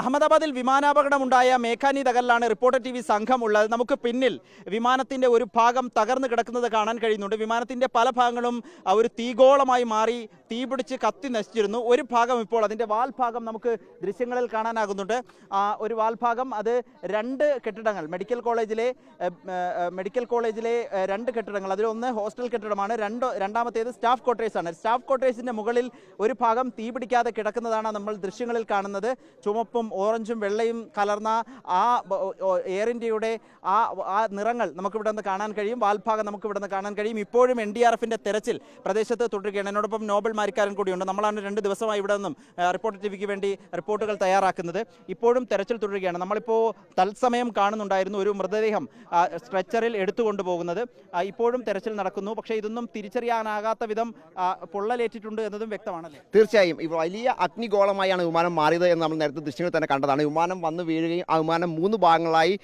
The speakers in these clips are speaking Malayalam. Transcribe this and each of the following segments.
അഹമ്മദാബാദിൽ വിമാനാപകടമുണ്ടായ മേഘാനി തകലിലാണ് റിപ്പോർട്ടർ ടി വി സംഘം ഉള്ളത് നമുക്ക് പിന്നിൽ വിമാനത്തിന്റെ ഒരു ഭാഗം തകർന്നു കിടക്കുന്നത് കാണാൻ കഴിയുന്നുണ്ട്. വിമാനത്തിന്റെ പല ഭാഗങ്ങളും ഒരു തീഗോളമായി മാറി തീപിടിച്ച് കത്തി നശിച്ചിരുന്നു. ഒരു ഭാഗം ഇപ്പോൾ അതിന്റെ വാൽഭാഗം നമുക്ക് ദൃശ്യങ്ങളിൽ കാണാനാകുന്നുണ്ട്. ഒരു വാൽഭാഗം അത് രണ്ട് കെട്ടിടങ്ങൾ മെഡിക്കൽ കോളേജിലെ മെഡിക്കൽ കോളേജിലെ രണ്ട് കെട്ടിടങ്ങൾ അതിലൊന്ന് ഹോസ്റ്റൽ കെട്ടിടമാണ് രണ്ട് രണ്ടാമത്തേത് സ്റ്റാഫ് ക്വാർട്ടേഴ്സ് ആണ്. സ്റ്റാഫ് ക്വാർട്ടേഴ്സിന്റെ മുകളിൽ ഒരു ഭാഗം തീപിടിക്കാതെ കിടക്കുന്നതാണ് നമ്മൾ ദൃശ്യങ്ങളിൽ കാണുന്നത്. ചുമപ്പും ഓറഞ്ചും വെള്ളയും കലർന്ന ആ എയർ ഇന്ത്യയുടെ ആ ആ നിറങ്ങൾ നമുക്ക് ഇവിടെ നിന്ന് കാണാൻ കഴിയും. വാൽഭാഗം നമുക്ക് ഇവിടെ നിന്ന് കാണാൻ കഴിയും. ഇപ്പോഴും എൻ ഡി ആർ എഫിന്റെ തെരച്ചിൽ പ്രദേശത്ത് തുടരുകയാണ്. എന്നോടൊപ്പം നോബൽ മാരിക്കാരൻ കൂടിയുണ്ട്. നമ്മളാണ് രണ്ട് ദിവസമായി ഇവിടെ നിന്നും റിപ്പോർട്ട് റിപ്പോർട്ടർ ടിവിക്ക് വേണ്ടി റിപ്പോർട്ടുകൾ തയ്യാറാക്കുന്നത്. ഇപ്പോഴും തെരച്ചിൽ തുടരുകയാണ്. നമ്മളിപ്പോൾ തത്സമയം കാണുന്നുണ്ടായിരുന്നു ഒരു മൃതദേഹം സ്ട്രെച്ചറിൽ എടുത്തുകൊണ്ടുപോകുന്നത് പോകുന്നത്. ഇപ്പോഴും തെരച്ചിൽ നടക്കുന്നു. പക്ഷേ ഇതൊന്നും തിരിച്ചറിയാനാകാത്ത വിധം പൊള്ളലേറ്റിട്ടുണ്ട് എന്നതും വ്യക്തമാണല്ലേ? തീർച്ചയായും. വലിയ അഗ്നിഗോളമായാണ് വിമാനം മാറിയത് എന്ന് നമ്മൾ നേരത്തെ ദൃശ്യങ്ങൾ തന്നെ കണ്ടതാണ്. വിമാനം വന്ന് വീഴുകയും ആ വിമാനം മൂന്ന് ഭാഗങ്ങളായി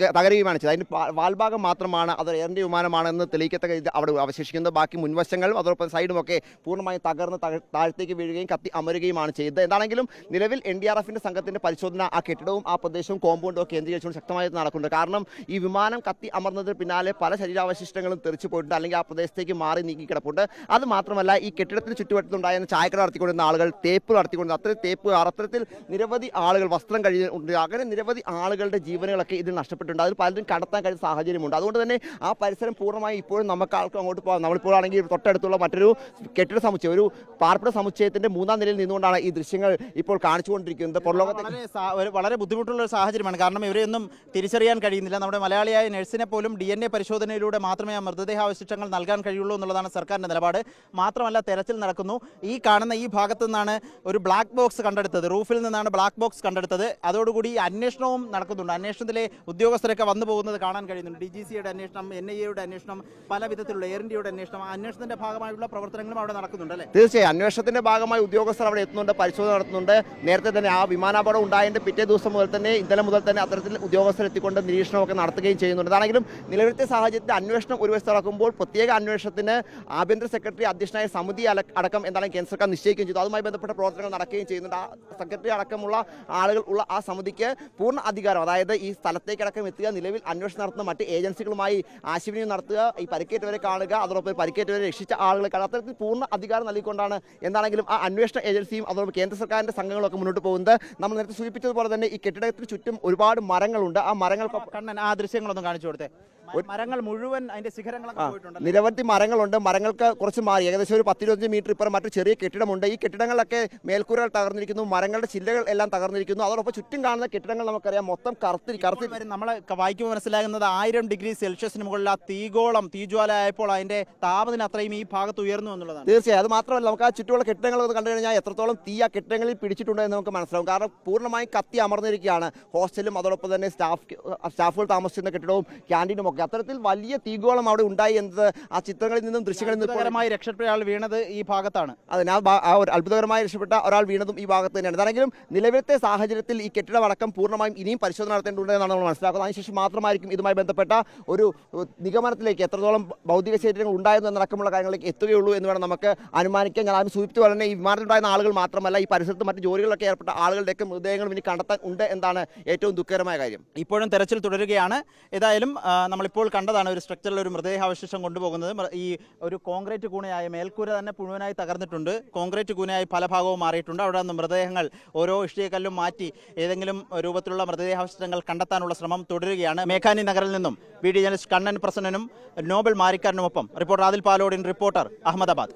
തകരുകയുമാണ് ചെയ്തത്. അതിന്റെ വാൽഭാഗം മാത്രമാണ് അത് ഇന്ത്യ വിമാനമാണെന്ന് തെളിയിക്കത്തക്ക അവിടെ അവശേഷിക്കുന്നത്. ബാക്കി മുൻവശങ്ങളും അതോടൊപ്പം സൈഡും ഒക്കെ പൂർണമായും തകർന്ന് തക- താഴത്തേക്ക് വീഴുകയും കത്തി അമരുകയുമാണ് ചെയ്തത്. എന്താണെങ്കിലും നിലവിൽ എൻ ഡി ആർ എഫിന്റെ സംഘത്തിന്റെ പരിശോധന ആ കെട്ടിടവും ആ പ്രദേശവും കോമ്പൗണ്ടും കേന്ദ്രീകരിച്ചുകൊണ്ട് ശക്തമായി നടക്കുന്നുണ്ട്. കാരണം ഈ വിമാനം കത്തി അമർന്നതിന് പിന്നാലെ പല ശരീരാവശിഷ്ടങ്ങളും തെറിച്ചു പോയിട്ടുണ്ട്. അല്ലെങ്കിൽ ആ പ്രദേശത്തേക്ക് മാറി നീക്കി കിടപ്പുണ്ട്. അത് മാത്രമല്ല ഈ കെട്ടിടത്തിന് ചുറ്റുവട്ടത്തുണ്ടായിരുന്ന ചായക്കട നടത്തിക്കൊണ്ടിരുന്ന ആളുകൾ തേപ്പ് നടത്തിക്കൊണ്ടിരുന്ന അത്രയും തേപ്പ് അത്തരത്തിൽ നിരവധി ആളുകൾ വസ്ത്രം കഴിയുന്നുണ്ട് അങ്ങനെ നിരവധി ആളുകളുടെ ജീവനുകളൊക്കെ ഇതിൽ നഷ്ടപ്പെട്ടിട്ടുണ്ട് അതിൽ പലരും കടത്താൻ കഴിയുന്ന സാഹചര്യമുണ്ട്. അതുകൊണ്ട് തന്നെ ആ പരിസരം പൂർണമായി ഇപ്പോഴും നമുക്ക് ആൾക്കും അങ്ങോട്ട് പോകാം. നമ്മളിപ്പോൾ ആണെങ്കിൽ തൊട്ടടുത്തുള്ള മറ്റൊരു കെട്ടിട സമുച്ചയം ഒരു പാർപ്പിട സമുച്ചയത്തിന്റെ മൂന്നാം നിലയിൽ നിന്നുകൊണ്ടാണ് ഈ ദൃശ്യങ്ങൾ ഇപ്പോൾ കാണിച്ചുകൊണ്ടിരിക്കുന്നത്. പുറലോകത്തെ വളരെ ബുദ്ധിമുട്ടുള്ള ഒരു സാഹചര്യമാണ്. കാരണം ഇവരെയൊന്നും തിരിച്ചറിയാൻ കഴിയുന്നില്ല. നമ്മുടെ മലയാളിയായ നഴ്സിനെ പോലും ഡി എൻ എ പരിശോധനയിലൂടെ മാത്രമേ ആ മൃതദേഹാവശിഷ്ടങ്ങൾ നൽകാൻ കഴിയുള്ളൂ എന്നുള്ളതാണ് സർക്കാരിന്റെ നിലപാട്. മാത്രമല്ല തെരച്ചിൽ നടക്കുന്നു. ഈ കാണുന്ന ഈ ഭാഗത്തു നിന്നാണ് ഒരു ബ്ലാക്ക് ബോക്സ് കണ്ടെടുത്തത്. റൂഫിൽ നിന്നാണ് ബ്ലാക്ക് ബോക്സ് കണ്ടെടുത്തത്. അതോടുകൂടി അന്വേഷണവും നടക്കുന്നുണ്ട്. അന്വേഷണത്തിലെ ഉദ്യോഗസ്ഥരൊക്കെ വന്നു പോകുന്നത് കാണാൻ കഴിയുന്നുണ്ട്. ഡി ജി സിയുടെ അന്വേഷണം എൻ ഐ എയുടെ അന്വേഷണം പല വിധത്തിലുള്ള എയർ ഇന്ത്യയുടെ അന്വേഷണം അന്വേഷണത്തിന്റെ ഭാഗമായുള്ള പ്രവർത്തനങ്ങളും അവിടെ നടക്കുന്നുണ്ട് അല്ലേ? തീർച്ചയായും. അന്വേഷണത്തിന്റെ ഭാഗമായി ഉദ്യോഗസ്ഥർ അവിടെ എത്തുന്നുണ്ട് പരിശോധന നടത്തുന്നുണ്ട്. നേരത്തെ തന്നെ ആ വിമാനാപകടം ഉണ്ടായതിന്റെ പിറ്റേ ദിവസം മുതൽ തന്നെ ഇന്നലെ മുതൽ തന്നെ അത്തരത്തിൽ ഉദ്യോഗസ്ഥർ എത്തിക്കൊണ്ട് നിരീക്ഷണമൊക്കെ നടത്തുകയും ചെയ്യുന്നുണ്ട്. അതാണെങ്കിലും നിലവിലത്തെ സാഹചര്യത്തിൽ അന്വേഷണം ഒരു വശത്ത് നടക്കുമ്പോൾ പ്രത്യേക അന്വേഷണത്തിന് ആഭ്യന്തര സെക്രട്ടറി അധ്യക്ഷനായ സമിതി അടക്കം എന്താണ് കേന്ദ്ര സർക്കാർ നിശ്ചയിക്കുകയും ചെയ്തു. അതുമായി ബന്ധപ്പെട്ട പ്രവർത്തനങ്ങൾ നടക്കുകയും ചെയ്യുന്നുണ്ട്. ആ സെക്രട്ടറി അടക്കമുള്ള ആളുകൾ ഉള്ള ആ സമിതിക്ക് പൂർണ അധികാരം അതായത് ഈ സ്ഥലത്തേക്കടക്കം എത്തുക നിലവിൽ അന്വേഷണം നടത്തുന്ന മറ്റ് ഏജൻസികളുമായി ആശയവിനിമയം നടത്തുക ഈ പരിക്കേറ്റവരെ കാണുക അതോടൊപ്പം പരിക്കേറ്റവരെ രക്ഷിച്ച ആളുകളെ കാണുക. അത്തരത്തിൽ പൂർണ അധികാരം നൽകിക്കൊണ്ടാണ് എന്താണെങ്കിലും ആ അന്വേഷണ ഏജൻസിയും അതോടൊപ്പം കേന്ദ്ര സർക്കാരിന്റെ സംഘങ്ങളൊക്കെ മുന്നോട്ട് പോകുന്നത്. നമ്മൾ നേരത്തെ സൂചിപ്പിച്ചതുപോലെ തന്നെ ഈ കെട്ടിടത്തിന് ചുറ്റും ഒരുപാട് മരങ്ങളുണ്ട്. ആ മരങ്ങൾക്കൊപ്പം കണ്ണൻ ആ ദൃശ്യങ്ങളൊന്നും കാണിച്ചു കൊടുത്തേ. മരങ്ങൾ മുഴുവൻ അതിന്റെ ശിഖരങ്ങളൊക്കെ നിരവധി മരങ്ങളുണ്ട്. മരങ്ങൾക്ക് കുറച്ച് മാറി. ഏകദേശം ഒരു പത്തിരുപത്തഞ്ച് മീറ്റർ ഇപ്പുറം മറ്റു ചെറിയ കെട്ടിടമുണ്ട്. ഈ കെട്ടിടങ്ങളിലൊക്കെ മേൽക്കൂരകൾ തകർന്നിരിക്കുന്നു. മരങ്ങളുടെ ചില്ലകൾ എല്ലാം തകർന്നിരിക്കുന്നു. അതോടൊപ്പം ചുറ്റും കാണുന്ന കെട്ടിടങ്ങൾ നമുക്കറിയാം. മൊത്തം കറുത്തി കറുത്തി നമ്മൾ വായിക്കുമ്പോൾ മനസ്സിലാകുന്നത് ആയിരം ഡിഗ്രി സെൽഷ്യസിന് മുകളിൽ ആ തീഗോളം തീജ്വാല ആയപ്പോൾ അതിന്റെ താപനില അത്രയും ഈ ഭാഗത്ത് ഉയർന്നു എന്നുള്ളതാണ്. തീർച്ചയായും. അത് മാത്രമല്ല നമുക്ക് ആ ചുറ്റുമുള്ള കെട്ടിടങ്ങൾ കണ്ടു കഴിഞ്ഞാൽ എത്രത്തോളം തീ ആ കെട്ടിടങ്ങളിൽ പിടിച്ചിട്ടുണ്ട് എന്ന് നമുക്ക് മനസ്സിലാവും. കാരണം പൂർണമായും കത്തി അമർന്നിരിക്കുകയാണ്. ഹോസ്റ്റലും അതോടൊപ്പം തന്നെ സ്റ്റാഫ് സ്റ്റാഫുകൾ താമസിക്കുന്ന കെട്ടിടവും ക്യാന്റീനും ഒക്കെ. അത്തരത്തിൽ വലിയ തീഗോളം അവിടെ ഉണ്ടായി എന്നത് ആ ചിത്രങ്ങളിൽ നിന്നും ദൃശ്യങ്ങളിൽ നിന്നും രക്ഷപ്പെട്ട ആൾ വീണത് ഈ ഭാഗത്താണ്. അതിന് ആ ഒരു അത്ഭുതകരമായി രക്ഷപ്പെട്ട ഒരാൾ വീണതും ഈ ഭാഗത്ത് തന്നെയാണ്. അതാണെങ്കിലും നിലവിലത്തെ സാഹചര്യത്തിൽ ഈ കെട്ടിടമടക്കം പൂർണമായും ഇനിയും പരിശോധന നടത്തേണ്ടതുണ്ടെന്നാണ് നമ്മൾ മനസ്സിലാക്കുന്നത്. അതിനുശേഷം മാത്രമായിരിക്കും ഇതുമായി ബന്ധപ്പെട്ട ഒരു നിഗമനത്തിലേക്ക് എത്രത്തോളം ഭൗതിക ശരീരങ്ങൾ ഉണ്ടായിരുന്നു എന്നടക്കമുള്ള കാര്യങ്ങളിലേക്ക് എത്തുകയുള്ളൂ എന്ന് വേണം നമുക്ക് അനുമാനിക്കാൻ. ഞാൻ ആദ്യം സൂചിപ്പിച്ച പോലെ തന്നെ ഈ വിമാനത്തിലുണ്ടായിരുന്ന ആളുകൾ മാത്രമല്ല ഈ പരിസരത്ത് മറ്റ് ജോലികളൊക്കെ ഏർപ്പെട്ട ആളുകളുടെയൊക്കെ മൃതദേഹങ്ങൾ ഇനി കണ്ടെത്താൻ ഉണ്ട് എന്നാണ് ഏറ്റവും ദുഃഖകരമായ കാര്യം. ഇപ്പോഴും തെരച്ചിൽ തുടരുകയാണ്. ഏതായാലും നമ്മളിപ്പോൾ കണ്ടതാണ് ഒരു സ്ട്രക്ചറിൽ ഒരു മൃതദേഹാവശിഷ്ടം കൊണ്ടുപോകുന്നത്. ഈ ഒരു കോൺക്രീറ്റ് കൂണയായ മേൽക്കൂര തന്നെ മുഴുവനായി തകർന്നിട്ടുണ്ട്. കോൺക്രീറ്റ് കൂനയായി പല ഭാഗവും മാറിയിട്ടുണ്ട്. അവിടെ നിന്ന് മൃതദേഹങ്ങൾ ഓരോ ഇഷ്ടികക്കല്ലും മാറ്റി ഏതെങ്കിലും രൂപത്തിലുള്ള മൃതദേഹാവശിഷ്ടങ്ങൾ കണ്ടെത്താനുള്ള ശ്രമം തുടരുകയാണ്. മേഘാനി നഗറിൽ നിന്നും വി ഡി ജേർണലിസ്റ്റ് കണ്ണൻ പ്രസന്നനും നോബൽ മാരിക്കാരനുമൊപ്പം റിപ്പോർട്ടർ ആദിൽ പാലോഡിൻ റിപ്പോർട്ടർ അഹമ്മദാബാദ്.